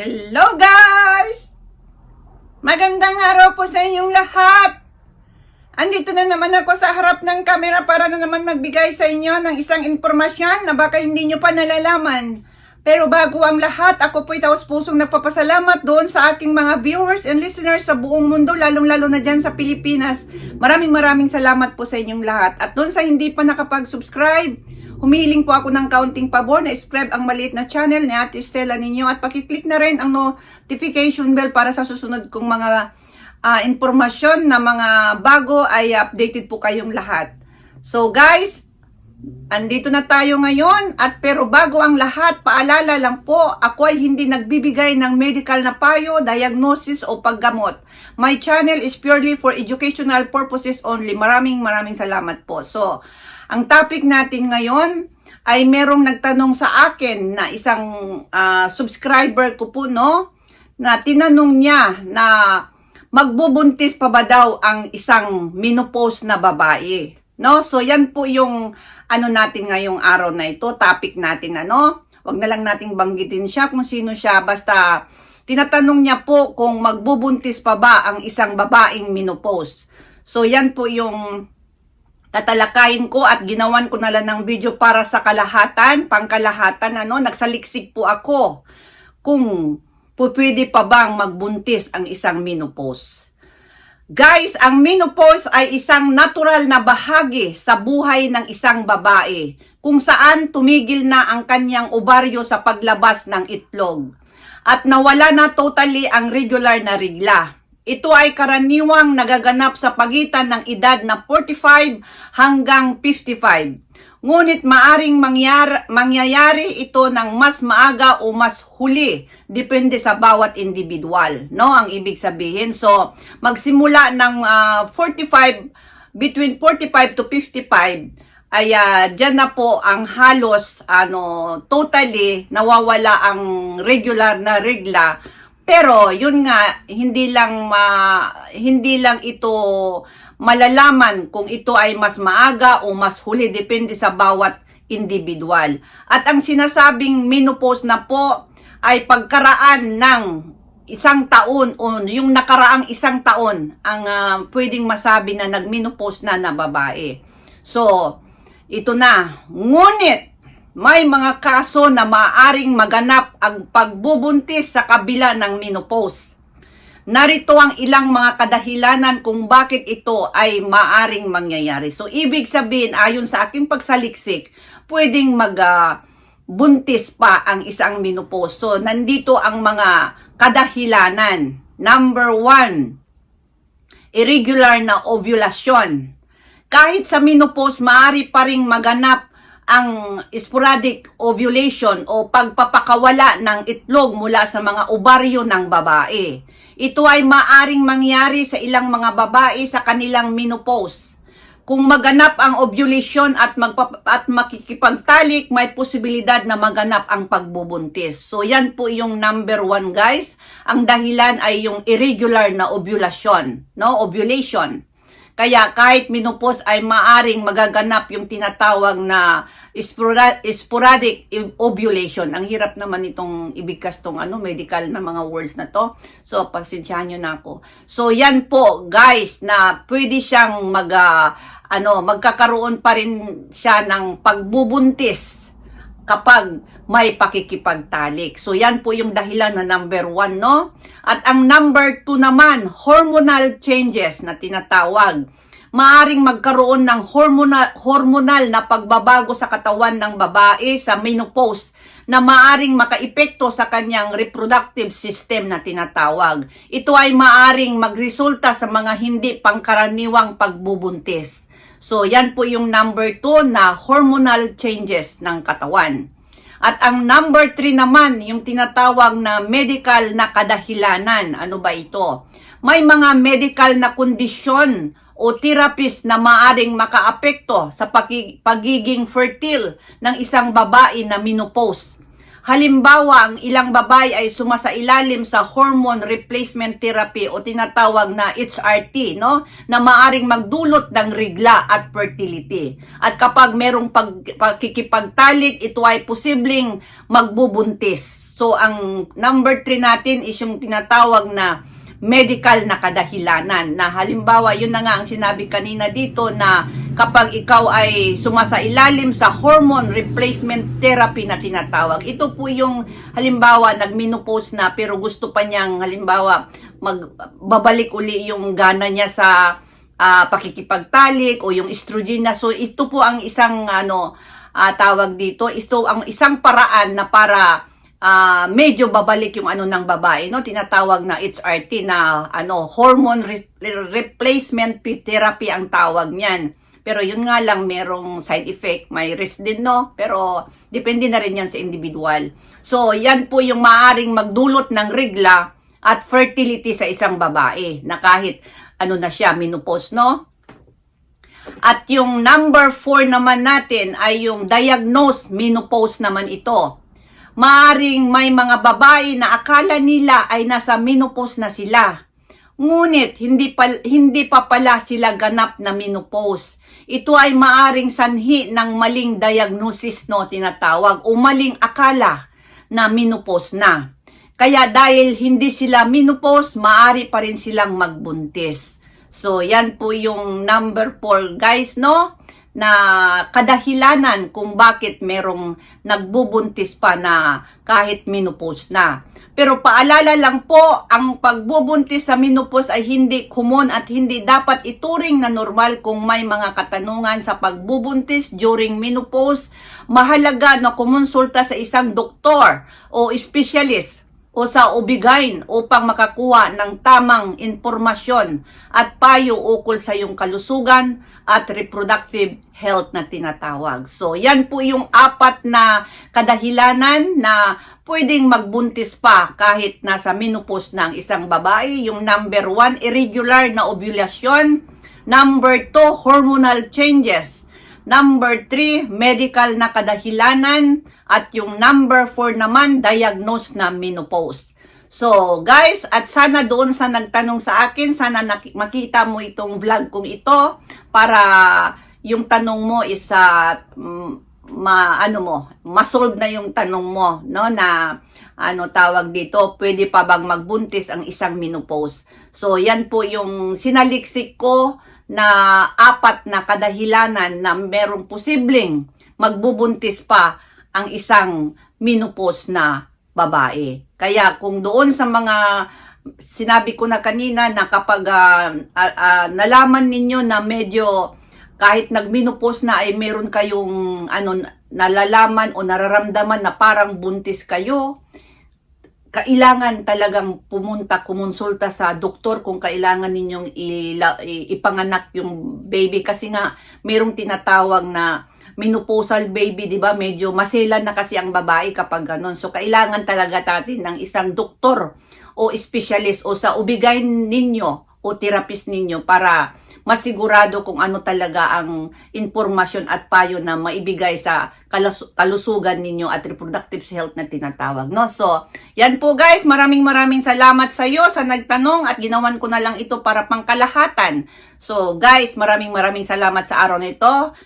Hello guys! Magandang araw po sa inyong lahat! Andito na naman ako sa harap ng kamera para na naman magbigay sa inyo ng isang informasyon na baka hindi nyo pa nalalaman. Pero bago ang lahat, ako po'y taos pusong nagpapasalamat doon sa aking mga viewers and listeners sa buong mundo, lalong-lalo na dyan sa Pilipinas. Maraming maraming salamat po sa inyong lahat. At doon sa hindi pa nakapag-subscribe, Humihiling po ako ng kaunting pabor na subscribe ang maliit na channel ni Ate Stella ninyo at pakiclick na rin ang notification bell para sa susunod kong mga ah, informasyon na mga bago ay updated po kayong lahat. So guys, andito na tayo ngayon at pero bago ang lahat, paalala lang po, ako ay hindi nagbibigay ng medical na payo, diagnosis o paggamot. My channel is purely for educational purposes only. Maraming maraming salamat po. So, ang topic natin ngayon ay merong nagtanong sa akin na isang ah, subscriber ko po, no? Na tinanong niya na magbubuntis pa ba daw ang isang menopause na babae. No? So yan po yung ano natin ngayong araw na ito, topic natin ano. Wag na lang nating banggitin siya kung sino siya basta tinatanong niya po kung magbubuntis pa ba ang isang babaeng menopause. So yan po yung tatalakayin ko at ginawan ko na lang ng video para sa kalahatan, pangkalahatan, ano, nagsaliksik po ako kung po pwede pa bang magbuntis ang isang menopause. Guys, ang menopause ay isang natural na bahagi sa buhay ng isang babae kung saan tumigil na ang kanyang ovaryo sa paglabas ng itlog at nawala na totally ang regular na regla. Ito ay karaniwang nagaganap sa pagitan ng edad na 45 hanggang 55. Ngunit maaring mangyar, mangyayari ito ng mas maaga o mas huli. Depende sa bawat individual. No? Ang ibig sabihin. So, magsimula ng ah, 45, between 45 to 55, ay uh, dyan na po ang halos ano totally nawawala ang regular na regla pero yun nga hindi lang ma, hindi lang ito malalaman kung ito ay mas maaga o mas huli depende sa bawat individual. At ang sinasabing menopause na po ay pagkaraan ng isang taon o yung nakaraang isang taon ang ah, pwedeng masabi na nagmenopause na na babae. So, ito na. Ngunit, may mga kaso na maaring maganap ang pagbubuntis sa kabila ng menopause. Narito ang ilang mga kadahilanan kung bakit ito ay maaring mangyayari. So, ibig sabihin, ayon sa aking pagsaliksik, pwedeng mag buntis pa ang isang menopause. So, nandito ang mga kadahilanan. Number one, irregular na ovulation. Kahit sa menopause, maaari pa ring maganap ang sporadic ovulation o pagpapakawala ng itlog mula sa mga ovaryo ng babae. Ito ay maaring mangyari sa ilang mga babae sa kanilang menopause. Kung maganap ang ovulation at, magpap- at makikipagtalik, may posibilidad na maganap ang pagbubuntis. So yan po yung number one guys. Ang dahilan ay yung irregular na ovulation. No? Ovulation. Kaya kahit menopause ay maaring magaganap yung tinatawag na spora- sporadic ovulation. Ang hirap naman itong ibigkas tong ano, medical na mga words na to. So, pasensyahan nyo na ako. So, yan po, guys, na pwede siyang mag, ah, ano, magkakaroon pa rin siya ng pagbubuntis kapag may pakikipagtalik. So, yan po yung dahilan na number one, no? At ang number two naman, hormonal changes na tinatawag. Maaring magkaroon ng hormonal, hormonal na pagbabago sa katawan ng babae sa menopause na maaring makaepekto sa kanyang reproductive system na tinatawag. Ito ay maaring magresulta sa mga hindi pangkaraniwang pagbubuntis. So, yan po yung number two na hormonal changes ng katawan. At ang number three naman, yung tinatawag na medical na kadahilanan. Ano ba ito? May mga medical na kondisyon o therapist na maaring makaapekto sa pagiging fertile ng isang babae na menopause. Halimbawa, ang ilang babae ay sumasailalim sa hormone replacement therapy o tinatawag na HRT, no? Na maaring magdulot ng rigla at fertility. At kapag merong pag, pagkikipagtalik, ito ay posibleng magbubuntis. So, ang number 3 natin is yung tinatawag na medical na kadahilanan. Na halimbawa yun na nga ang sinabi kanina dito na kapag ikaw ay sumasailalim sa hormone replacement therapy na tinatawag ito po yung halimbawa nagmenopause na pero gusto pa niyang halimbawa magbabalik uli yung gana niya sa ah, pakikipagtalik o yung estrogen na. So ito po ang isang ano ah, tawag dito. Ito ang isang paraan na para ah medyo babalik yung ano ng babae no? Tinatawag na HRT na ano hormone re- replacement therapy ang tawag niyan. Pero yun nga lang merong side effect may risk din no? Pero depende na rin yan sa individual. So yan po yung maaring magdulot ng regla at fertility sa isang babae na kahit ano na siya menopause no? At yung number 4 naman natin ay yung diagnosed menopause naman ito Maaring may mga babae na akala nila ay nasa menopause na sila. Ngunit hindi pa, hindi pa pala sila ganap na menopause. Ito ay maaring sanhi ng maling diagnosis no tinatawag o maling akala na menopause na. Kaya dahil hindi sila menopause, maari pa rin silang magbuntis. So yan po yung number 4 guys no na kadahilanan kung bakit merong nagbubuntis pa na kahit menopause na. Pero paalala lang po, ang pagbubuntis sa menopause ay hindi common at hindi dapat ituring na normal kung may mga katanungan sa pagbubuntis during menopause. Mahalaga na kumonsulta sa isang doktor o specialist o sa ubigain upang makakuha ng tamang informasyon at payo ukol sa iyong kalusugan at reproductive health na tinatawag. So, yan po yung apat na kadahilanan na pwedeng magbuntis pa kahit nasa menopause ang isang babae. Yung number one, irregular na ovulation. Number two, hormonal changes. Number 3, medical na kadahilanan. At yung number 4 naman, diagnosed na menopause. So, guys, at sana doon sa nagtanong sa akin, sana makita mo itong vlog kong ito para yung tanong mo is uh, ma ano mo, masolve na yung tanong mo, no, na ano tawag dito, pwede pa bang magbuntis ang isang menopause. So, yan po yung sinaliksik ko na apat na kadahilanan na merong posibleng magbubuntis pa ang isang menopause na babae. Kaya kung doon sa mga sinabi ko na kanina na kapag ah, ah, nalaman ninyo na medyo kahit nagmenopause na ay meron kayong ano nalalaman o nararamdaman na parang buntis kayo, kailangan talagang pumunta, kumonsulta sa doktor kung kailangan ninyong ipanganak yung baby kasi nga merong tinatawag na menopausal baby, 'di ba? Medyo maselan na kasi ang babae kapag ganun. So kailangan talaga natin ng isang doktor o specialist o sa ubigayin ninyo o therapist ninyo para masigurado kung ano talaga ang informasyon at payo na maibigay sa kalusugan ninyo at reproductive health na tinatawag. No? So, yan po guys, maraming maraming salamat sa iyo sa nagtanong at ginawan ko na lang ito para pangkalahatan. So guys, maraming maraming salamat sa araw na ito.